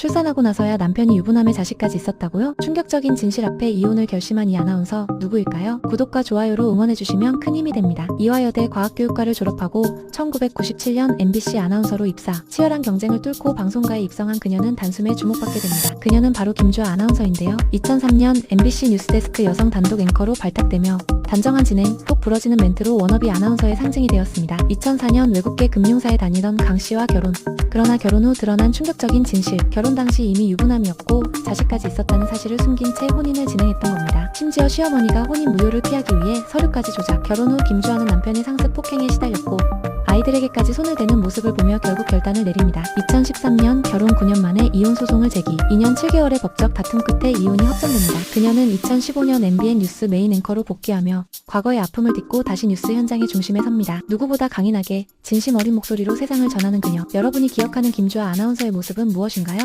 출산하고 나서야 남편이 유부남의 자식까지 있었다고요? 충격적인 진실 앞에 이혼을 결심한 이 아나운서 누구일까요? 구독과 좋아요로 응원해주시면 큰 힘이 됩니다. 이화여대 과학교육과를 졸업하고 1997년 MBC 아나운서로 입사. 치열한 경쟁을 뚫고 방송가에 입성한 그녀는 단숨에 주목받게 됩니다. 그녀는 바로 김주아 아나운서인데요. 2003년 MBC 뉴스데스크 여성 단독 앵커로 발탁되며 단정한 진행, 톡 부러지는 멘트로 워너비 아나운서의 상징이 되었습니다. 2004년 외국계 금융사에 다니던 강 씨와 결혼. 그러나 결혼 후 드러난 충격적인 진실. 결혼 당시 이미 유부남이었고 자식까지 있었다는 사실을 숨긴 채 혼인을 진행했던 겁니다. 심지어 시어머니가 혼인 무효를 피하기 위해 서류까지 조작. 결혼 후 김주아는 남편의 상습 폭행에 시달렸고 아이들에게까지 손을 대는 모습을 보며 결국 결단을 내립니다. 2013년 결혼 9년 만에 이혼 소송을 제기. 2년 7개월의 법적 다툼 끝에 이혼이 확정됩니다. 그녀는 2015년 MBN 뉴스 메인 앵커로 복귀하며 과거의 아픔을 딛고 다시 뉴스 현장의 중심에 섭니다. 누구보다 강인하게 진심 어린 목소리로 세상을 전하는 그녀. 여러분이 기억하는 김주아 아나운서의 모습은 무엇인가요?